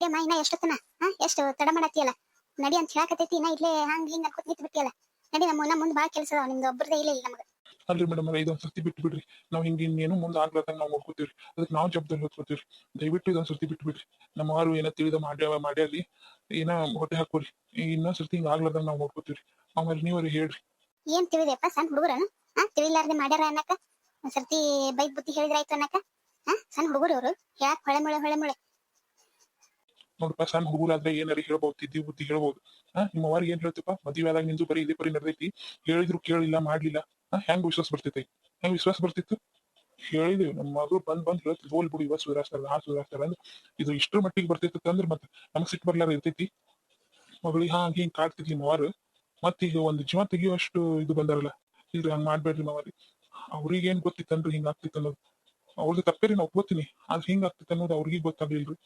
ಏಮ್ಮ ಇನ್ನ ಎಷ್ಟೊತ್ತನ? ಹಾ ಎಷ್ಟು ತಡ ಮಾಡತ್ತಿಯಲ್ಲ? ನಡಿ ಅಂತ ಹೇಳಕತ್ತೈತಿ ಇನ್ನ ಇಲ್ಲೇ ಹಂಗ ಹಿಂಗ ಕೂತ್ ನಿಂತ್ ಬಿಟ್ಟಿಯಲ್ಲ ನಡಿ ನಮ್ಮ ನಮ್ಮ ಮುಂದ್ ಬಾಳ ಕೆಲಸ ಅದಾವ ನಿಮ್ದು ಒಬ್ಬರದೇ ಇಲ್ಲ ಇಲ್ಲ ನಮಗ. ಅಲ್ರಿ ಮೇಡಮ್ ಇದೊಂದ್ ಸರ್ತಿ ಬಿಟ್ಟು ಬಿಡ್ರಿ ನಾವ್ ಹಿಂಗ ಇನ್ನೇನು ಮುಂದೆ ಆಗ್ಲಾರ್ದಂಗ ನಾವು ನೋಡ್ಕೋತೀವ್ರಿ. ಅದಕ್ಕೆ ನಾವು ಜವಾಬ್ದಾರಿ ಹೊತ್ಕೋತೀವ್ರಿ. ದಯವಿಟ್ಟು ಇದೊಂದ್ ಸರ್ತಿ ಬಿಟ್ಟು ಬಿಡ್ರಿ ನಮ್ಮ ಆರು ಏನೋ ತಿಳಿದ ಮಾಡ್ಯ ಮಾಡ್ಯಾಲಿ ಏನ ಹೊಟ್ಟೆ ಹಾಕೋರಿ. ಇನ್ನೊಂದ್ ಸರ್ತಿ ಹಿಂಗ ಆಗ್ಲಾರ್ದಂಗ ನಾವು ನೋಡ್ಕೋತೀವ್ರಿ. ಆಮೇಲೆ ನೀವ್ರಿ ಹೇಳ್ರಿ. ಏನ್ ತಿಳಿದೆಪ್ಪ ಸಣ್ಣ ಹುಡುಗರನು ಹಾ ತಿಳಿಲಾರ್ದೆ ಮಾಡ್ಯಾರ ಅನ್ನಕ? ಒಂದ್ ಸರ್ತಿ ಬೈಕ್ ಬುದ್ಧಿ ಹೇಳಿದ್ರಾಯ್ತು ಅನ್ನಕ? ಹಾ ಸಣ್ಣ ಹುಡುಗರು ಅವ್ರು. ಹೇಳಕ್ ಹೊಳೆ ಮುಳೆ ಹೊಳೆ ಮುಳೆ ನೋಡಪ್ಪ ಸಣ್ಣ ಹುಡುಗರಾದ್ರೆ ಏನಾರ ಹೇಳ್ಬಹುದು ತಿದ್ದಿ ಬುದ್ಧಿ ಹೇಳ್ಬಹುದು ಹಾ ನಿಮ್ಮ ಏನ್ ಹೇಳ್ತಪ್ಪ ಮದುವೆ ಆದಾಗ ನಿಂದು ಬರೀ ಇದೇ ಪರಿ ನಡೆದೈತಿ ಹೇಳಿದ್ರು ಕೇಳಿಲ್ಲ ಮಾಡ್ಲಿಲ್ಲ ಹೆಂಗ್ ವಿಶ್ವಾಸ ಬರ್ತೈತಿ ಹೆಂಗ್ ವಿಶ್ವಾಸ ಬರ್ತಿತ್ತು ಹೇಳಿದ್ವಿ ನಮ್ಮ ಮಗಳು ಬಂದ್ ಬಂದ್ ಹೇಳ್ತಿದ್ ಹೋಲ್ ಬಿಡು ಇವ ಸುಧಾರಿಸ್ತಾರ ಆ ಸುಧಾರಿಸ್ತಾರ ಅಂದ್ರೆ ಇದು ಇಷ್ಟರ ಮಟ್ಟಿಗೆ ಬರ್ತಿತ್ತು ಅಂದ್ರೆ ಮತ್ತೆ ನಮಗ್ ಸಿಟ್ಟು ಬರ್ಲಾರ ಇರ್ತೈತಿ ಮಗಳು ಹಾ ಹಿಂಗ್ ಕಾಡ್ತಿದ್ಲಿ ಮಾವಾರು ಮತ್ ಈಗ ಒಂದು ಜೀವ ತೆಗಿಯುವಷ್ಟು ಇದು ಬಂದಾರಲ್ಲ ಇಲ್ರಿ ಹಂಗ್ ಮಾಡ್ಬೇಡ್ರಿ ಮಾವಾರಿ ಅವ್ರಿಗೆ ಏನ್ ಗೊತ್ತಿತ್ತನ್ರಿ ಹಿಂಗ್ ಆಗ್ತಿತ್ತು ಅನ್ನೋದು ಅವ್ರದ್ದು ತಪ್ಪೇರಿ ನಾ ಒಪ್ಕೋತೀನಿ ಆದ್ರೆ ಹಿಂಗ್ ಆಗ್ತಿತ್ತು ಅನ್ನೋದು ಅವ್ರಿಗೆ ಗೊತ್ತಾಗ್ಲಿಲ್ರಿ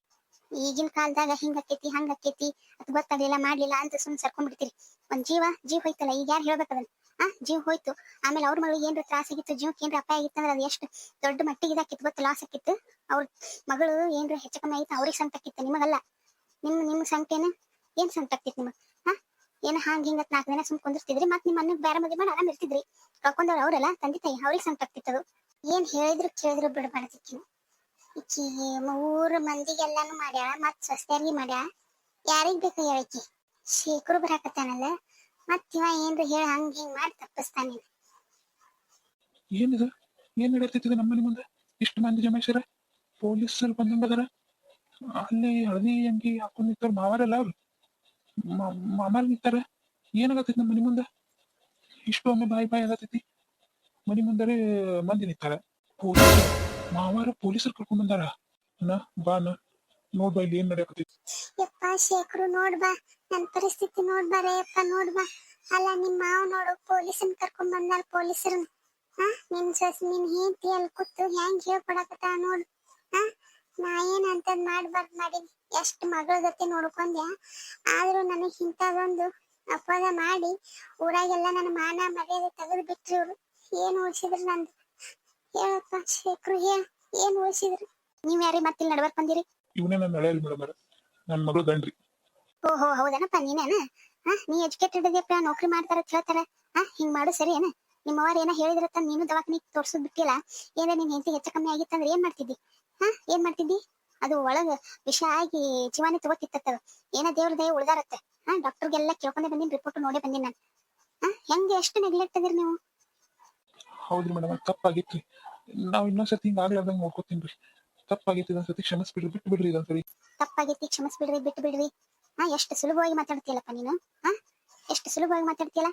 ಈಗಿನ ಕಾಲದಾಗ ಹಿಂಗ ಆಕೇತಿ, ಹಂಗ ಆಕೇತಿ, ಅದ್ ಗೊತ್ತಾಗ್ಲಿಲ್ಲ, ಮಾಡ್ಲಿಲ್ಲ ಅಂತ ಸುಮ್ ಸರ್ಕೊಂಡ್ ಬಿಡ್ತೀರಿ. ಒಂದ್ ಜೀವ ಜೀವ ಹೋಯ್ತಲ್ಲ, ಈಗ ಯಾರು ಹೇಳ್ಬೇಕದನ್? ಆ, ಜೀವ ಹೋಯ್ತು. ಆಮೇಲೆ ಅವ್ರ ಮಗಳಿಗೆ ಏನ್ರ ತ್ರಾಸ ಆಗಿತ್ತು, ಜೀವಕ್ಕೆ ಏನ್ರ ಅಪಾಯ ಆಗಿತ್ತು ಅಂದ್ರೆ ಅದು ಎಷ್ಟು ದೊಡ್ಡ ಮಟ್ಟಿಗೆ ಇದಾಕಿತ್ತು ಗೊತ್ತು ಲಾಸ್ ಆಕಿತ್ತು ಅವ್ರ ಮಗಳು ಏನ್ರ ಹೆಚ್ಚು ಕಮ್ಮಿ ಆಯ್ತು ಅವ್ರಿಗೆ ಸಂಕಟ ಆಕಿತ್ತು ನಿಮಗಲ್ಲ. ನಿಮ್ ನಿಮ್ ಸಂಕಟೇನ? ಏನ್ ಸಂಕಟ ಆಗ್ತಿತ್ತು ನಿಮಗ್? ಹಾ ಏನ್ ಹಾಂಗ್ ಹಿಂಗ ನಾಲ್ಕು ದಿನ ಸುಮ್ ಕುಂದಿರ್ತಿದ್ರಿ ಮತ್ ನಿಮ್ಮ ಅನ್ನ ಬೇರೆ ಮದುವೆ ಮಾಡಿ ಆರಾಮ್ ಇರ್ತಿದ್ರಿ. ಕಳ್ಕೊಂಡವ್ರು ಅವ್ರಲ್ಲ, ತಂದೆ ತಾಯಿ, ಅವ್ರಿಗೆ ಸಂಕಟ ಆಗ್ತಿತ್ತು ಏನ್ ಹೇಳಿದ್ರು ಕೇಳಿದ್ರು ಬಿಡಬಾರ್ದಿಕ್ಕಿ ಊರ ಮಂದಿಗೆಲ್ಲಾನು ಮಾಡ್ಯಾಳ ಮತ್ ಸೊಸ್ತಿಯರ್ಗಿ ಮಾಡ್ಯಾಳ. ಯಾರಿಗ್ ಬೇಕು ಹೇಳಿಕಿ ಶೇಖರು ಬರಾಕತ್ತಾನಲ್ಲ. ಮತ್ ಇವ ಏನ್ರ ಹೇಳ, ಹಂಗ್ ಹಿಂಗ್ ಮಾಡಿ ತಪ್ಪಿಸ್ತಾನೆ ಏನಿದು? ಏನ್ ನಮ್ಮ ಮನೆ ಮುಂದೆ? ಇಷ್ಟು ಮಂದಿ ಜಮೇಶ್ವರ ಪೊಲೀಸ್ ಬಂದಂಗ ಅದಾರ? ಅಲ್ಲಿ ಹಳದಿ ಅಂಗಿ ಹಾಕೊಂಡ್ ನಿಂತಾರ ಮಾವಾರಲ್ಲ ಅವ್ರು. ಮಾಮಾರ್ ನಿಂತಾರ? ಏನಾಗತ್ತೈತಿ ನಮ್ಮ ಮನೆ ಮುಂದೆ? ಇಷ್ಟು ಒಮ್ಮೆ ಬಾಯಿ ಬಾಯಿ ಆಗತೈತಿ ಮನೆ ಮುಂದರೆ ಮಂದಿ ನಿಂತಾರ. ಪೊಲೀಸರು ಮಾವಾರ ಪೊಲೀಸರು ಕರ್ಕೊಂಡ್ ಬಂದಾರ? ಅಣ್ಣ, ಬಾ ಬಾ ಇಲ್ಲಿ ಏನ್ ನಡೆಯಕತ್ತೈತಿ. ಶೇಖರು ನೋಡ್ ಬಾ ನನ್ ಪರಿಸ್ಥಿತಿ ನೋಡ್ ಬಾ ಯಪ್ಪ ನೋಡ್ ಬಾ ಅಲ್ಲ ನಿಮ್ ಮಾವ ನೋಡು, ಪೊಲೀಸನ್ ಕರ್ಕೊಂಡ್ ಬಂದಾರ ಪೊಲೀಸರನ್ ಹಾ, ನಿನ್ ಸಸ್, ನಿನ್ ಹೆಂಡತಿ ಅಲ್ಲಿ ಕೂತು ಹೆಂಗ್ ಹೇಳ್ಕೊಡಕತ್ತ ನೋಡು. ಹಾ, ನಾ ಏನ್ ಅಂತದ್ ಮಾಡ್ಬಾರ್ದ್ ಮಾಡೀನಿ. ಎಷ್ಟ್ ಮಗಳ ಜೊತೆ ನೋಡ್ಕೊಂಡ್ಯಾ. ಆದ್ರೂ ನನಗ್ ಇಂಥದೊಂದು ಅಪವಾದ ಮಾಡಿ ಊರಾಗೆಲ್ಲ ನನ್ನ ಮಾನ ಮರ್ಯಾದೆ ತೆಗೆದು ಬಿಟ್ರಿ ಇವ್ರು. ಏನ್ ಉಳ್ಸಿದ್ರು ನಂದು? ಹೇಳಪ್ಪ ಶೇಖರು ಏನ್ ಉಳಿಸಿದ್ರಿ? ನೀವ್ ಯಾರಿ ಮತ್ತಿಲ್ ನಡ್ಬರ್ಕ್ ಬಂದಿರಿ? ಇವನೇ ನನ್ನ ನಡೆಯಲ್ಲ ಮೇಡಮ್ ನನ್ನ ಮಗಳು ಗಂಡ್ರಿ. ಓಹೋ ಹೌದನಪ್ಪ ನೀನೇನ? ಹಾ ನೀ ಎಜುಕೇಟೆಡ್ ಇದೆಯಪ್ಪ ನೌಕರಿ ಮಾಡ್ತಾರ ಅಂತ ಹೇಳ್ತಾರ ಹಾ ಹಿಂಗ್ ಮಾಡು ಸರಿ ಏನ? ನಿಮ್ಮ ಅವ್ರ ಏನೋ ಹೇಳಿದ್ರತ್ತ ನೀನು ದವಾಖಾನಿ ತೋರ್ಸೋದ್ ಬಿಟ್ಟಿಲ್ಲ. ಏನ ನಿನ್ ಹೆಂಡತಿ ಹೆಚ್ಚು ಕಮ್ಮಿ ಆಗಿತ್ತಂದ್ರೆ ಏನ್ ಮಾಡ್ತಿದ್ದಿ? ಹಾ ಏನ್ ಮಾಡ್ತಿದ್ದಿ? ಅದು ಒಳಗ ವಿಷ ಆಗಿ ಜೀವಾನಿ ತಗೋತಿತ್ತ ಏನ ದೇವ್ರ ದಯ ಉಳ್ದಾರತ್ತೆ? ಹಾ ಡಾಕ್ಟರ್ಗೆಲ್ಲ ಕೇಳ್ಕೊಂಡೆ ಬಂದಿನ ರಿಪೋರ್ಟ್ ನೋಡೇ ಬಂದಿನ ನಾನು. ಹಾ ಹೆಂಗೆ ಎಷ್ಟು ನೆಗ್ಲೆಕ್ಟ್ ಅದಿರಿ ನೀವು? ಹೌದ್ರಿ ಮೇಡಮ್ ತಪ್ಪಾಗಿತ್ತು ನಾವ್ ಇನ್ನೊಂದ್ಸತಿ ಹಿಂಗ ಆಗ್ಲಾರ್ದಂಗ ರೀ ತಪ್ಪಾಗೈತಿ ಇದೊಂದ್ಸತಿ ಕ್ಷಮಿಸ್ಬಿಡ್ರಿ ಬಿಟ್ಟು ಬಿಡ್ರಿ ಇದೊಂದ್ಸರಿ ತಪ್ಪಾಗೈತಿ ಕ್ಷಮಿಸ್ಬಿಡ್ರಿ ಬಿಟ್ಟು ಬಿಡ್ರಿ. ಹಾ ಎಷ್ಟು ಸುಲಭವಾಗಿ ಮಾತಾಡ್ತೀಯಲ್ಲಪ್ಪ ನೀನು? ಹಾ ಎಷ್ಟು ಸುಲಭವಾಗಿ ಮಾತಾಡ್ತೀಯಲ್ಲ?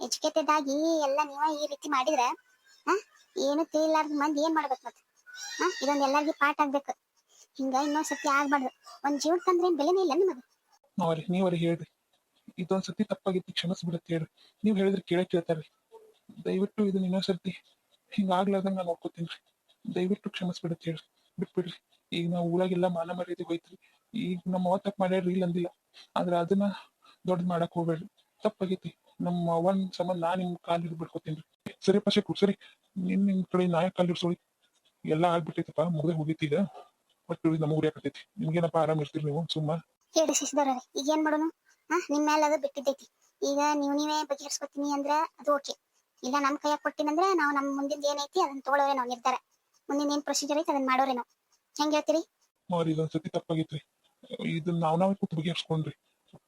ಎಜುಕೇಟೆಡ್ ಆಗಿ ಎಲ್ಲ ನೀವ ಈ ರೀತಿ ಮಾಡಿದ್ರೆ ಹಾ ಏನು ತಿಳಿಲಾರ್ದ ಮಂದಿ ಏನ್ ಮಾಡ್ಬೇಕು ಮತ್ತೆ? ಹಾ ಇದೊಂದ್ ಎಲ್ಲರಿಗೂ ಪಾಠ ಆಗ್ಬೇಕು. ಹಿಂಗ ಇನ್ನೊಂದ್ಸತಿ ಆಗ್ಬಾರ್ದು. ಒಂದ್ ಜೀವನ ತಂದ್ರೆ ಏನ್ ಬೆಲೆನೇ ಇಲ್ಲ ನಿಮಗೆ? ನಾವ್ರಿ ನೀವರಿ ಹೇಳ್ರಿ. ಇದೊಂದ್ಸತಿ ತಪ್ಪಾಗೈತಿ ಕ್ಷಮಿಸ್ಬಿಡತ್ತೆ ಹೇಳ್ರಿ. ನೀವ್ ಹೇಳಿದ್ರೆ ಕೇಳೇ ಕೇಳ್ತಾರ್ರಿ. ದಯವಿಟ್ಟು ಇದನ್ನ ಇನ್ನೊಂದ್ಸರ್ತಿ ಹಿಂಗ ಆಗ್ಲಾರ್ದಂಗ ನಾ ನೋಡ್ಕೋತೀನಿ. ದಯವಿಟ್ಟು ಕ್ಷಮಿಸ್ಬಿಡತ್ತೆ ಹೇಳ್ರಿ ಬಿಟ್ಬಿಡ್ರಿ. ಈಗ ನಾವು ಊರಾಗೆಲ್ಲ ಮಾನ ಮರ್ಯಾದೆ ಹೋಯ್ತ್ರಿ. ಈಗ ನಮ್ಮ ಅವ್ವ ತಪ್ಪು ಮಾಡ್ಯಾರ್ರಿ ಇಲ್ಲ ಅಂದಿಲ್ಲ. ಆದ್ರೆ ಅದನ್ನ ದೊಡ್ಡ ಮಾಡಕ್ ಹೋಗ್ಬೇಡ್ರಿ. ತಪ್ಪಾಗೈತಿ. ನಮ್ಮ ಅವನ್ ಸಂಬಂಧ ನಾ ನಿಮ್ ಕಾಲ್ ಹಿಡಿದು ಬಿಡ್ಕೋತೀನ್ರಿ ಸರಿ ಪಶೆ ಸರಿ. ನಿನ್ ನಿಮ್ ಕಡೆ ನಾಯ ಕಾಲ್ ಹಿಡ್ಸೋಳಿ. ಎಲ್ಲ ಆಗ್ಬಿಟ್ಟೈತಪ್ಪ. ಮುಗ್ದೆ ಹೋಗೈತಿ ಈಗ. ಒಟ್ಟು ನಮ್ಮ ಊರ್ಯಾಕತೈತಿ ನಿಮ್ಗೇನಪ್ಪ ಆರಾಮ್ ಇರ್ತೀರಿ ನೀವು? ಸುಮ್ಮ. ಶಶಿಧರ ಈಗ ಏನ್ ಮಾಡೋಣ ಹಾ ನಿಮ್ ಮೇಲೆ ಅದು ಬಿಟ್ಟಿದ್ದೈತಿ. ಈಗ ನೀವು ನೀವೇ ಬಗೆಹರಿಸ್ಕೊತೀನಿ ಅಂದ್ರ ಅದು ಓಕೆ ಇಲ್ಲ ನಮ್ ಕೈಯಾಗ ಕೊಟ್ಟಿನಂದ್ರೆ ನಾವು ನಮ್ ಮುಂದಿನ ಏನೈತಿ ಅದನ್ನ ತಗೊಳ್ಳೋರೆ ನಾವು ನಿರ್ಧಾರ. ಮುಂದಿನ ಏನ್ ಪ್ರೊಸೀಜರ್ ಐತಿ ಅದನ್ನ ಮಾಡೋರೆ ನಾವು. ಹೆಂಗ್ ಹೇಳ್ತೀರಿ? ಮಾರಿ ಇದೊಂದ್ಸತಿ ತಪ್ಪಾಗೈತ್ರಿ. ಇದನ್ನ ನಾವ್ ನಾವೇ ಕೂತ್ ಬಗೆಹರಿಸ್ಕೊಂಡ್ರಿ.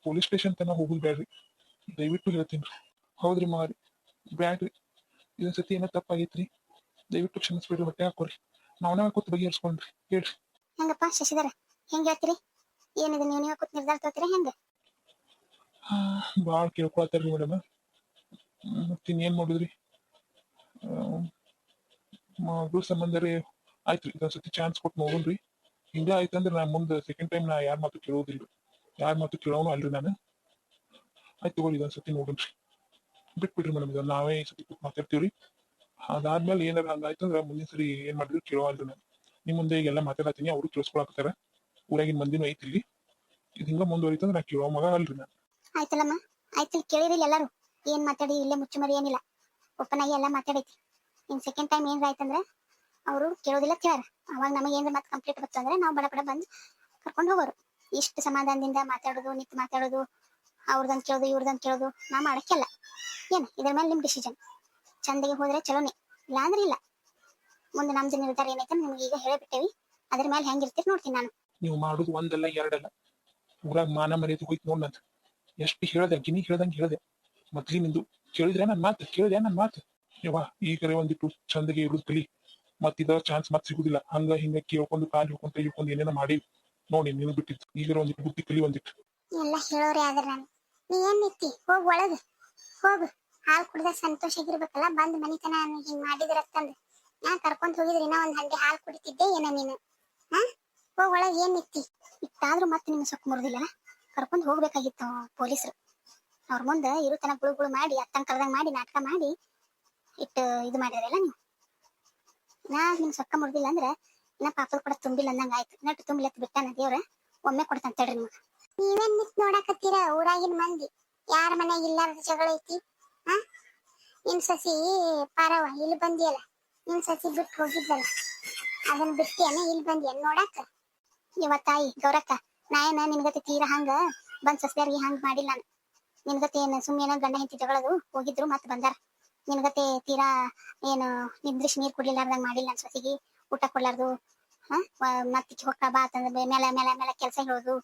ಪೊಲೀಸ್ ಸ್ಟೇಷನ್ ತನಕ ಹೋಗುದ್ ಬ್ಯಾಡ್ರಿ. ದಯವಿಟ್ಟು ರೀ ಹೌದ್ರಿ ಮಾರಿ ಬ್ಯಾಡ್ರಿ. ಇದೊಂದ್ಸತಿ ಏನೋ ತಪ್ಪಾಗೈತ್ರಿ. ದಯವಿಟ್ಟು ಕ್ಷಮಿಸ್ಬೇಡ್ರಿ ಹೊಟ್ಟೆ ಹಾಕೋರಿ. ನಾವ್ ನಾವೇ ಕೂತ್ ಬಗೆಹರಿಸ್ಕೊಂಡ್ರಿ. ಹೇಳ್ರಿ. ಹೆಂಗಪ್ಪ ಶಶಿಧರ ಹೆಂಗ್ ಹೇಳ್ತೀರಿ? ಏನಿದೆ ನೀವು ನೀವೇ ಕೂತ್ ನಿರ್ಧಾರ ತಗೋತೀರಾ ಹೆಂಗ? ಭಾಳ ಕೇಳ್ಕೊಳತ್ತಾರ್ರಿ ಮೇಡಮ್. ಮತ್ತಿನ್ನೇನ್ ಮಾಡುದ್ರಿ? ಮಗಳು ಸಂಬಂಧ ರೀ. ಆಯ್ತ್ರಿ ಇದೊಂದ್ಸತಿ ಚಾನ್ಸ್ ಕೊಟ್ಟು ನೋಡೋಣ್ರಿ ಹಿಂಗ ಆಯ್ತಂದ್ರ ನಾ ಮುಂದೆ ಸೆಕೆಂಡ್ ಟೈಮ್ ನಾ ಯಾರ ಮಾತು ಕೇಳೋದಿಲ್ಲ. ಯಾರ ಮಾತು ಕೇಳೋನು ಅಲ್ರಿ ನಾನು. ಆಯ್ತು ತಗೋರಿ ಇದೊಂದ್ಸತಿ ನೋಡೋಣ್ರಿ ಬಿಟ್ಬಿಡ್ರಿ ಮೇಡಮ್, ಇದನ್ನ ನಾವೇ ಈ ಸತಿ ಕೂತ್ ಮಾತಾಡ್ತೀವ್ರಿ. ಅದಾದ್ಮೇಲೆ ಏನಾರ ಹಂಗಾಯ್ತಂದ್ರ ಮುಂದಿನ ಸರಿ ಏನ್ ಮಾಡಿದ್ರು ಕೇಳೋಲ್ರಿ ನಾನು. ನಿಮ್ ಮುಂದೆ ಈಗೆಲ್ಲ ಮಾತಾಡತ್ತೀನಿ, ಅವ್ರು ಕೇಳಿಸ್ಕೊಳಕತ್ತಾರ ಊರಾಗಿನ ಮಂದಿನೂ ಐತಿ ಇಲ್ಲಿ. ಇದು ಹಿಂಗ ಮುಂದುವರಿತಂದ್ರ ನಾ ಕೇಳೋ ಮಗ ಅಲ್ರಿ ನಾನು. ಆಯ್ತಲ್ಲಮ್ಮ. ಆಯ್ತು ಕೇಳಿದ್ರಿ ಎಲ್ಲಾರು. ಏನ್ ಮಾತಾಡಿ, ಇಲ್ಲೇ ಮುಚ್ಚುಮರಿ ಏನಿಲ್ಲ. ಓಪನ್ ಆಗಿ ಎಲ್ಲ ಮಾತಾಡೈತಿ ಇನ್ ಸೆಕೆಂಡ್ ಟೈಮ್ ಏನ್ರ ಆಯ್ತಂದ್ರೆ, ಅವರು ಕೇಳೋದಿಲ್ಲ ಕೇಳ ಅವಾಗ ನಮಗೆ ಏನ್ರ ಮತ್ತೆ ಕಂಪ್ಲೀಟ್ ಬರ್ತಂದ್ರೆ ನಾವು ಬಡ ಬಡ ಬಂದು ಕರ್ಕೊಂಡು ಹೋಗೋರು. ಇಷ್ಟು ಸಮಾಧಾನದಿಂದ ಮಾತಾಡೋದು, ನಿಂತು ಮಾತಾಡೋದು ಅವ್ರದಂತ ಕೇಳೋದು ಇವ್ರದಂತ ಕೇಳೋದು ನಾ ಮಾಡಕ್ಕೆಲ್ಲ. ಏನ್, ಇದ್ರ ಮೇಲೆ ನಿಮ್ ಡಿಸಿಷನ್ ಚಂದಿಗೆ ಹೋದ್ರೆ ಚಲೋನೆ. ಇಲ್ಲ ಅಂದ್ರೆ ಇಲ್ಲ. ಮುಂದೆ ನಮ್ದು ನಿರ್ಧಾರ ಏನೈತೆ ನಿಮ್ಗೆ ಈಗ ಹೇಳಿಬಿಟ್ಟೇವಿ. ಅದ್ರ ಮೇಲೆ ಹೆಂಗಿರ್ತೀರಿ ನೋಡ್ತೀನಿ ನಾನು. ನೀವು ಮಾಡೋದು ಒಂದಲ್ಲ ಎರಡಲ್ಲ. ಊರಾಗ ಮಾನ ಮರ್ಯಾದೆ ಹೋಯ್ತು ನೋಡ್ ಎಷ್ಟು ಹೇಳ್ದೆ, ಗಿನಿ ಹೇಳ್ದಂಗೆ ಹೇಳ್ದೆ. ಮೊದ್ಲಿನಿಂದು ಕೇಳಿದ್ರೆ ನನ್ ಮಾತು ಕೇಳಿದೆ ನನ್ ಮಾತು. ಯವ್ವ ಈಗರೆ ಒಂದಿಟ್ಟು ಚಂದಗೆ ಮತ್ ಇದ ಚಾನ್ಸ್ ಮತ್ ಸಿಗುದಿಲ್ಲ. ಹಂಗ ಹಿಂಗ ಕೇಳ್ಕೊಂಡು, ಕಾಲ್ ಹಿಡ್ಕೊಂತ ಹಿಡ್ಕೊಂಡು ಏನೇನ ಮಾಡಿ. ನೋಡಿ, ನೀನು ಬಿಟ್ಟಿತ್ತು ಈಗರ ಒಂದಿಟ್ಟು ಬುದ್ಧಿ ಕಲಿ ಒಂದಿಟ್ಟು. ಎಲ್ಲ ಹೇಳೋರಿ ಆದ್ರ ನಾನು. ನೀ ಏನ್ ನಿತ್ತಿ? ಹೋಗ್ ಒಳಗ. ಹೋಗು. ಹಾಲ್ ಕುಡ್ದ ಸಂತೋಷ ಆಗಿರ್ಬೇಕಲ್ಲ, ಬಂದ್ ಮನಿತನ ಹಿಂಗ್ ಮಾಡಿದ್ರತ್ತಂದ್ ನಾ ಕರ್ಕೊಂಡ್ ಹೋಗಿದ್ರಿ ನಾ ಒಂದ್ ಹಂಡೆ ಹಾಲ್ ಕುಡಿತಿದ್ದೆ ಏನ ನೀನು? ಹಾ? ಹೋಗ್ ಒಳಗ್ ಏನ್ ನಿತ್ತಿ? ಇಟ್ಟಾದ್ರೂ ಮತ್ತೆ ನಿನ್ನ ಸೊಕ್ಕ ಮುರಿದಿಲ್ಲ ಕರ್ಕೊಂಡ್ ಹೋಗ್ಬೇಕಾಗಿತ್ತು ಪೊಲೀಸರು. ಅವ್ರ ಮುಂದ ಇರುತನ ಗುಳು ಗುಳು ಮಾಡಿ ಅತ್ತಂಗ್ ಕರ್ದಂಗ್ ಮಾಡಿ ನಾಟಕ ಮಾಡಿ ಇಟ್ಟು ಇದು ಮಾಡಿದ್ರಲ್ಲ ನೀವು. ನಾ ನಿಮ್ ಸೊಕ್ಕ ಮುಡ್ದಿಲ್ಲ ಅಂದ್ರೆ ಇನ್ನ ಪಾಪದ ಕೂಡ ತುಂಬಿಲ್ಲ ಅಂದಂಗ ಆಯ್ತು. ನಟ್ಟು ತುಂಬಿಲತ್ ಬಿಟ್ಟಾನ ದೇವ್ರ ಒಮ್ಮೆ ಕೊಡ್ತಾನ ತಡ್ರಿ ನಿಮ್ಗೆ. ನೀವೇನ್ ನಿಂತ್ ನೋಡಕತ್ತೀರ ಊರಾಗಿನ ಮಂದಿ? ಯಾರ ಮನ್ಯಾಗ ಇಲ್ಲಾರದ ಜಗಳ ಐತಿ? ಹಾ ನಿನ್ ಸಸಿ ಪಾರವ ಇಲ್ಲಿ ಬಂದಿಯಲ್ಲ. ನಿನ್ ಸಸಿ ಬಿಟ್ಟು ಹೋಗಿದ್ದಲ್ಲ. ಅದನ್ನ ಬಿಟ್ಟಿಯನ ಇಲ್ಲಿ ಬಂದಿಯನ್ ನೋಡಾಕ ಇವತ್ತಾಯಿ ತಾಯಿ ಗೌರಕ್ಕ ನಾ ಏನ ನಿನ್ಗತಿ ತೀರ ಹಂಗ? ಬಂದ್ ಸಸ್ಯಾರಿಗೆ ಹಂಗ ಮಾಡಿಲ್ಲ. ನಾನು ನಿನ್ಗತೆ ಏನ್ ಸುಮ್ಮನೆ ಗಂಡ ಹೆಂಡತಿ ಜಗಳದು ಹೋಗಿದ್ರು, ಮತ್ ಬಂದಾರ. ನಿನ್ಗತೆ ತೀರಾ ಏನು ನಿದ್ರಿಸಿ ನೀರ್ ಕುಡಿಲಾರ್ದಂಗ ಮಾಡಿಲ್ಲ ನನ್ ಸೊಸಿಗೆ ಊಟ ಕೊಡ್ಲಾರ್ದು. ಹಾ? ಮತ್ ಹೊಕ್ಕ ಬಾ ಅಂತಂದ್ರೆ ಮೇಲೆ ಮೇಲೆ ಮೇಲೆ ಕೆಲ್ಸ ಹೇಳೋದು.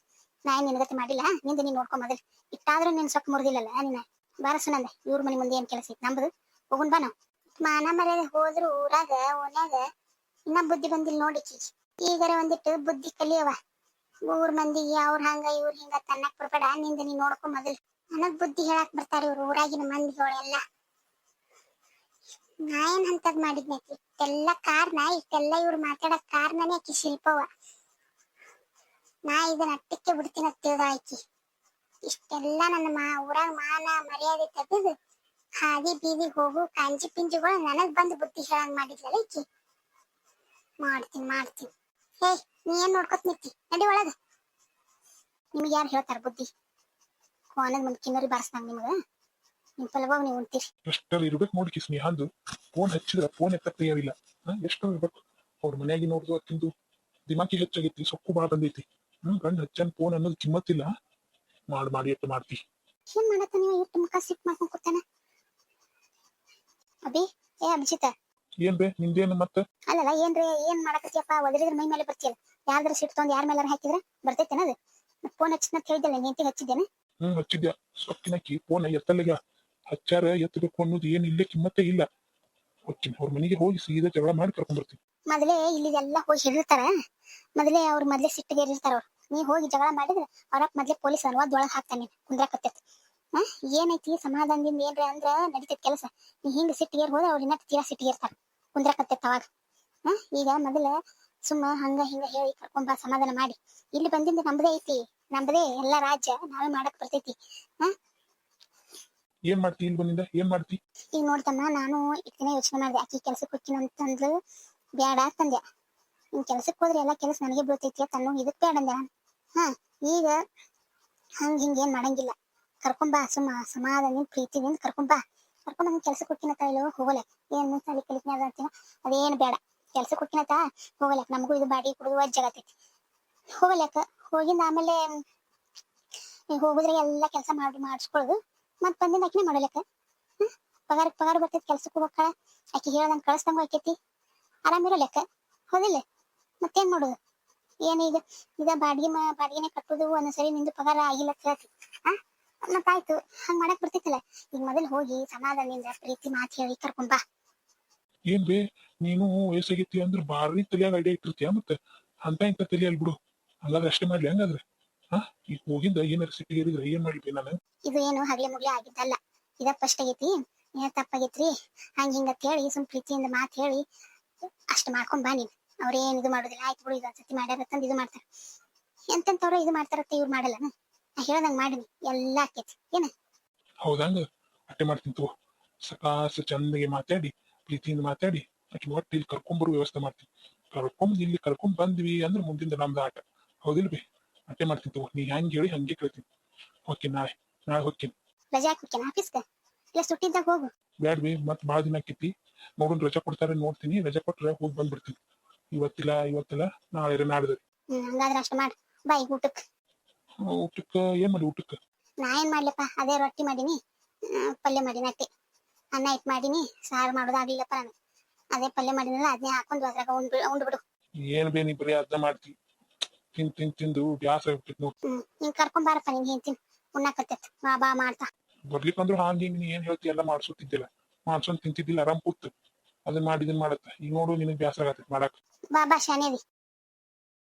ನಾ ಏನ್ ನಿನಗತಿ ಮಾಡಿಲ್ಲ, ನಿಂದು ನೀನ್ ನೋಡ್ಕೊ ಮೊದಲ್. ಇಟ್ಟಾದ್ರೂ ನಿನ್ ಸೊಕ್ಕ ಮುರಿದಿಲ್ಲಲ್ಲ ನಿನ್ನ. ಬಾರಸನಂದ ಇವ್ರ ಮನೆ ಮುಂದೆ ಏನ್ ಕೆಲಸ ಐತಿ ನಂಬದು? ಹೋಗುನ್ ಬಾ ನಾವು. ಮಾನ ಮರ್ಯಾದೆ ಹೋದ್ರು ಊರಾಗ, ಓನ್ಯಾಗ. ಇನ್ನ ಬುದ್ಧಿ ಬಂದಿಲ್ಲ ನೋಡಿಕಿ ಈಗರ ಒಂದಿಟ್ಟು ಬುದ್ಧಿ ಕಲಿಯವ ಊರ್ ಮಂದಿಗೆ ಅವ್ರ ಹಂಗ, ಇವ್ರ ಹಿಂಗ ತನ್ನಕ್ ಬರ್ಬೇಡ ನಿಂದ ನೀನ್ ನೋಡ್ಕೊ ಮೊದಲ್. ನನಗ್ ಬುದ್ಧಿ ಹೇಳಕ್ ಬರ್ತಾರ ಇವ್ರು ಊರಾಗಿನ ಮಂದಿಗಳೆಲ್ಲ. ನಾ ಏನ್ ಅಂತದ್ ಮಾಡಿದ್ನೆ ಇಷ್ಟೆಲ್ಲ ಕಾರಣ, ಇಷ್ಟೆಲ್ಲ ಇವ್ರು ಮಾತಾಡಕ್ ಕಾರಣನೇ ಆಕಿ ಶಿಲ್ಪವ ನಾ ಇದನ್ನ ಅಟ್ಟಕ್ಕೆ ಬಿಡ್ತೀನಿ ತಿಳಿದ ಆಕಿ ಇಷ್ಟೆಲ್ಲ ನನ್ನ ಮಾ, ಊರಾಗ ಮಾನ ಮರ್ಯಾದೆ ತೆಗೆದು ಹಾದಿ ಬೀದಿ ಹೋಗು ಕಾಂಜಿ ಪಿಂಜಿಗಳು ನನಗ್ ಬಂದು ಬುದ್ಧಿ ಹೇಳಂಗ್ ಮಾಡಿದ್ಲಲ್ಲ ಈಕಿ ಮಾಡ್ತೀನಿ ಮಾಡ್ತೀನಿ. ಹೇ ನೀ ಏನ್ ನೋಡ್ಕೊತ್ ನಿಂತಿ ನಡಿ ಒಳಗ. ನಿಮ್ಗೆ ಯಾರು ಹೇಳ್ತಾರ ಬುದ್ಧಿ? ಕೋನದ ಮುಂದೆ ಕಿನ್ನರಿ ಬಾರಿಸ್ದಂಗ ನಿಮ್ಗ. ನಿಮ್ ಪಲವಾಗ ನೀವು ಉಂತೀರಿ ಎಷ್ಟರ ಇರ್ಬೇಕು ನೋಡಿ ಸ್ನೇಹಂದು ಫೋನ್ ಹಚ್ಚಿದ್ರ ಫೋನ್ ಎತ್ತ ತಯಾರಿಲ್ಲ. ಎಷ್ಟರ ಇರ್ಬೇಕು? ಅವ್ರ ಮನೆಯಾಗಿ ನೋಡಿದ್ರು ಅಕ್ಕಿಂದು ದಿಮಾಕಿ ಹೆಚ್ಚಾಗೈತಿ ಸೊಕ್ಕು ಬಾಳ ಬಂದೈತಿ. ಹ್ಮ್ ಗಂಡ ಹಚ್ಚನ್ ಫೋನ್ ಅನ್ನೋದು ಕಿಮ್ಮತ್ತಿಲ್ಲ. ಮಾಡ್ ಮಾಡಿ ಎತ್ತ ಮಾಡ್ತಿ. ಏನ್ ಮಾಡತ್ತ ನೀವು? ಇಟ್ಟು ಮುಖ ಸಿಟ್ ಮಾಡ್ಕೊಂಡ್ ಕೂತಾನ? ಅಭಿ ಏ ಅಭಿಜಿತ. ಏನ್ ಬೇ ನಿಂದೇನು ಮತ್ತ? ಅಲ್ಲಲ್ಲ ಏನ್ರಿ ಏನ್ ಮಾಡಕತ್ತಿಯಪ್ಪ ಒದರಿದ್ರ ಮೈ ಮೇಲೆ ಬರ್ತೀಯಲ್ಲ. ಯಾರ್ದ್ರ ಸಿಟ್ ತೊಗೊಂಡ್ ಯಾರ ಮೇಲಾರ ಹಾಕಿದ್ರ ಬರ್ತೈತೆ ಅದು? ಫೋನ್ ಹಚ್ಚಿನ ಹೇಳಿದ್ದಲ್ಲ ನಿಂತಿ ಹಚ್ಚಿದ್ದೇನೆ? ಹ್ಮ್, ಹಚ್ಚಿದ್ಯಾ? ಸೊಕ್ಕಿನಕ್ಕಿ ಫೋನ್ ಎತ್ತಲ್ಲಿಗ ಹಚ್ಚಾರ ಎತ್ತಬೇಕು ಅನ್ನೋದು ಏನ್ ಇಲ್ಲೇ ಕಿಮ್ಮತ್ತೆ ಇಲ್ಲ. ಹೊಕ್ಕಿನ ಅವ್ರ ಮನೆಗೆ ಹೋಗಿ ಸೀದಾ ಜಗಳ ಮಾಡಿ ಕರ್ಕೊಂಡ್ ಬರ್ತೀನಿ. ಮೊದಲೇ ಇಲ್ಲಿ ಎಲ್ಲ ಹೋಗಿ ಹೇಳಿರ್ತಾರ ಮೊದಲೇ ಅವ್ರ ಮೊದಲೇ ಸಿಟ್ಟಿಗೆ ಇರ್ತಾರ ಅವ್ರು. ನೀ ಹೋಗಿ ಜಗಳ ಮಾಡಿದ್ರೆ ಅವ್ರಪ್ಪ ಮೊದಲೇ ಪೊಲೀಸ್ ಅನುವಾದ ಒಳಗ್ ಹಾಕ್ತಾನೆ ಕುಂದ್ರಾಕತ್ತೈತಿ. ಹಾ ಏನೈತಿ ಸಮಾಧಾನದಿಂದ ಏನ್ರಿ ಅಂದ್ರ ನಡೀತೈತಿ ಕೆಲಸ. ನೀ ಹಿಂಗ ಸಿಟ್ಟಿಗೆ ಹೋದ್ರೆ ಅವ್ರ ಇನ್ನ ತೀರಾ ಸಿಟ್ಟಿಗೆ ಇರ್ತಾರ ಕುಂದ್ರಾಕತ್ತೈತಿ ಅವಾಗ. ಹಾ, ಈಗ ಮೊದಲ ಸುಮ್ಮ ಹಂಗ ಹಿಂಗ ಹೇಳಿ ಕರ್ಕೊಂಡ್ ಬಾ, ಸಮಾಧಾನ ಮಾಡಿ. ಇಲ್ಲಿ ಬಂದಿಂದ ನಮ್ದೇ ಐತಿ. ನಮ್ದೇ ಎಲ್ಲಾ ರಾಜ್ಯ ನಾವೇ ಮಾಡಕ್ ಬರ್ತೈತಿ. ಏನ್ ಮಾಡ್ತಿ ಇಲ್ಲಿ ಬಂದಿಂದ? ಏನ್ ಮಾಡ್ತಿ? ಈಗ ನೋಡ್ತಮ್ಮ ನಾನು ಇದನ್ನ ಯೋಚನೆ ಮಾಡಿದೆ. ಆಕಿ ಕೆಲ್ಸಕ್ಕೆ ಹೋಗ್ತೀನಿ ಅಂತಂದ್ಲು ಬ್ಯಾಡ ಅಂತಂದೆ ನಿನ್ ಕೆಲ್ಸಕ್ಕೆ ಹೋದ್ರೆ ಎಲ್ಲ ಕೆಲಸ ನನಗೆ ಬೀಳ್ತೈತಿ ಅಂತ ಅನ್ನೋ ಇದಕ್ ಬೇಡ ಅಂದೆ ಹಾ ಈಗ ಹಂಗ ಹಿಂಗ ಏನ್ ಮಾಡಂಗಿಲ್ಲ. ಕರ್ಕೊಂಬಾ ಸುಮ್ಮ ಸಮಾಧಾನ ಪ್ರೀತಿದಿಂದ ಕರ್ಕೊಂಬಾ ಕರ್ಕೊಂಡ್ ನನ್ ಕೆಲ್ಸಕ್ಕೆ ಹೋಗ್ತೀನಿ ಕೈಲೋ ಹೋಗಲೆ. ಏನ್ ತಲೆ ಕಲಿತೀನಿ ಅದ ಅಂತೀನ ಅದೇನ್ ಬೇಡ ಕೆಲ್ಸಕ್ಕೆ ತಾ ಹೋಗಲಕ್ ನಮಗೂ ಇದು ಬಾಡಿ ಕುಡಿದು ಅಜ್ಜಾಗತೈತಿ ಹೋಗಲಕ್ಕ ಹೋಗಿಂದ ಆಮೇಲೆ ಹೋಗುದ್ರೆ ಎಲ್ಲ ಕೆಲಸ ಮಾಡಿ ಮಾಡಿಸ್ಕೊಳ್ಳೋದು ಮತ್ ಬಂದಿಂದ ಅಕ್ಕಿನೇ ಮಾಡಲಕ್ಕ. ಪಗಾರ ಪಗಾರ ಬರ್ತೈತಿ ಕೆಲ್ಸಕ್ಕೆ ಹೋಗಕ್ಕ ಆಕಿ ಹೇಳ್ದಂಗ್ ಕಳಿಸ್ದಂಗ ಆಕೈತಿ. ಆರಾಮಿರೋ ಲೆಕ್ಕ. ಹೌದಿಲ್ಲ ಮತ್ತೇನ್ ಮಾಡೋದು? ಏನ್ ಈಗ ಬಾಡಿಗೆ ಮ, ಬಾಡಿಗೆನೆ ಕಟ್ಟುದು ಒಂದೊಂದ್ಸರಿ ನಿಂದು ಪಗಾರ ಆಗಿಲ್ಲ ಹೇಳ್ತಿ. ಆ ಮತ್ತಾಯ್ತು ಹಂಗ್ ಮಾಡಕ್ ಬರ್ತಿತ್ತಲ್ಲ. ಈಗ ಮೊದಲು ಹೋಗಿ ಸಮಾಧಾನದಿಂದ ಪ್ರೀತಿ ಮಾತು ಹೇಳಿ ಕರ್ಕೊಂಡ್ ಬಾ. ಏನ್ ಬೇ, ನೀನು ವಯಸ್ಸಾಗೈತಿ ಅಂದ್ರೆ ಬಾರಿ ತಲಿಯಾಗ ಐಡಿಯಾ ಇಟ್ಟಿರ್ತೀಯ ಮತ್ತೆ? ಅಂತ ಇಂತ ತಲಿಯಲ್ಲಿ ಬಿಡು. ಹಂಗಾದ್ರೆ ಅಷ್ಟೇ ಮಾಡ್ಲಿ. ಹಂಗಾದ್ರೆ? ಹಾ? ಈಗ ಹೋಗಿಂದ ಏನಾರ ಸಿಟ್ಟಿಗೆ ಇರಿದ್ರೆ ಏನ್ ಮಾಡ್ಲಿ ನಾನು? ಇದು ಏನು ಹಗಲೆ ಮುಗ್ಲೆ ಆಗಿದ್ದಲ್ಲ. ಇದ ಫಸ್ಟ್ ಆಗೈತಿ. ಏನ್ ತಪ್ಪಾಗೈತ್ರಿ? ಹಂಗ ಹಿಂಗ ಹೇಳಿ ಸುಮ್ ಪ್ರೀತಿಯಿಂದ ಮಾತು ಹೇಳಿ ಅಷ್ಟ್ ಮಾಡ್ಕೊಂಡ್ ಬಾ ನೀನ್. ಅವ್ರೇನ್ ಇದು ಮಾಡೋದಿಲ್ಲ ಆಯ್ತು ಬಿಡು ಇದೊಂದ್ಸತಿ ಮಾಡ್ಯಾರ ತಂದ್ ಇದು ಮಾಡ್ತಾರ. ಎಂತಂತವ್ರ ಇದು ಮಾಡ್ತಾರತ್ತ ಇವ್ರು ಮಾಡಲ್ಲ ನಾ ಹೇಳ್ದಂಗ್ ಮಾಡಿನಿ. ಎಲ್ಲಾ ಆಕೈತಿ. ಏನ? ಹೌದಂಗ ಅಟ್ಟೆ ಮಾಡ್ತೀನಿ ತಗೋ. ಸಕಾಸ ಚಂದಗೆ ಮಾತಾಡಿ ಪ್ರೀತಿಯಿಂದ ಮಾತಾಡಿ ಆಕಿ ಒಟ್ಟು ಇಲ್ಲಿ ಕರ್ಕೊಂಬರು ವ್ಯವಸ್ಥೆ ಮಾಡ್ತೀನಿ. ಕರ್ಕೊಂಡ್ ಇಲ್ಲಿ ಕರ್ಕೊಂಡ್ ಬಂದ್ವಿ ಅಂದ್ರೆ ಮುಂದಿಂದ ನಮ್ದು ಆಟ. ಹೌದಿಲ್ ಬಿ ಅಟ್ಟೆ ಮಾಡ್ತೀನಿ ತಗೋ. ನೀ ಹೆಂಗ್ ಹೇಳಿ ಹಂಗೆ ಕೇಳ್ತೀನಿ. ಹೋಗ್ತೀನಿ ನಾಳೆ. ನಾಳೆ ಹೋಗ್ತೀನಿ. ರಜಾ ಹಾಕ್ಬೇಕೇನ ಆಫೀಸ್ಗ? ಇಲ್ಲ ಸುಟ್ಟಿದ್ದಾಗ ಹೋಗು. ಬ್ಯಾಡ್ ಬಿ ಮತ್ ಭಾಳ ದಿನ ಆಕೈತಿ. ನೋಡೋಣ ರಜಾ ಕೊಡ್ತಾರೆ ನೋಡ್ತೀನಿ. ರಜಾ ಕೊಟ್ರೆ ಹೋಗಿ ಬಂದ್ಬಿಡ್ತೀನಿ. ಇವತ್ತಿಲ್ಲ ಇವತ್ತಿಲ್ಲ. ನಾಳೆ ನಾಡ್ದು ಹ್ಮ್ ಹಂಗಾದ್ರೆ ಅಷ್ಟ ಮಾಡ್. ಬಾಯ್ ಊಟಕ್ ಊಟಕ್ಕ ಏನ್ ಮಾಡಿ ಊಟಕ್ಕ? ನಾ ಏನ್ ಮಾಡ್ಲಪ್ಪ? ಅದೇ ರೊಟ್ಟಿ ಮಾಡೀನಿ. ಆ, ಪಲ್ಯ ಮಾಡೀನಿ ಅಟ್ಟೆ. ಅನ್ನ ಇಟ್ ಮಾಡೀನಿ. ಸಾರು ಮಾಡೋದಾಗ್ಲಿಲ್ಲಪ್ಪ ನಾನು ಅದೇ ಪಲ್ಯ ಮಾಡಿನಲ್ಲ ಅದನ್ನೇ ಹಾಕೊಂಡು ಅದ್ರಾಗ ಉಂಡ್ ಉಂಡ್ ಬಿಡು ಏನ್ ಬೇ ನೀ ಬರೀ ಅದನ್ನ ಮಾಡ್ತಿ. ತಿಂದ್ ತಿಂದು ತಿಂದು ಬ್ಯಾಸ ಆಗ್ಬಿಟ್ಟಿತ್ ನೋಡ್. ನೀನ್ ಕರ್ಕೊಂಡ್ ಬಾರಪ್ಪ ನಿನ್ ಹೇಳ್ತೀನಿ ಉಣ್ಣಾಕತ್ತೈತ್ ಬಾ ಬಾ ಮಾಡ್ತಾ. ಬರ್ಲಿಕ್ಕಂದ್ರು ಹಾಂಗ್ ಹಿಂಗ್ ನೀ ಏನ್ ಹೇಳ್ತಿ ಎಲ್ಲ ಮಾಡ್ಸೋತಿದ್ದಿಲ್ಲ. ಮಾಡ್ಸೊಂಡ್ ತಿಂತಿದ್ದಿಲ್ಲ ಆರಾಮ್ ಕೂತ್ ಅದನ್ನ ಮಾಡಿ ಇದನ್ ಮಾಡತ್ತ. ಈಗ ನೋಡು ನಿನಗ್ ಬ್ಯಾಸರ ಆಗತ್ತೆ ಮಾಡಕ್. ಬಾ ಬಾ ಶಾನೇದಿ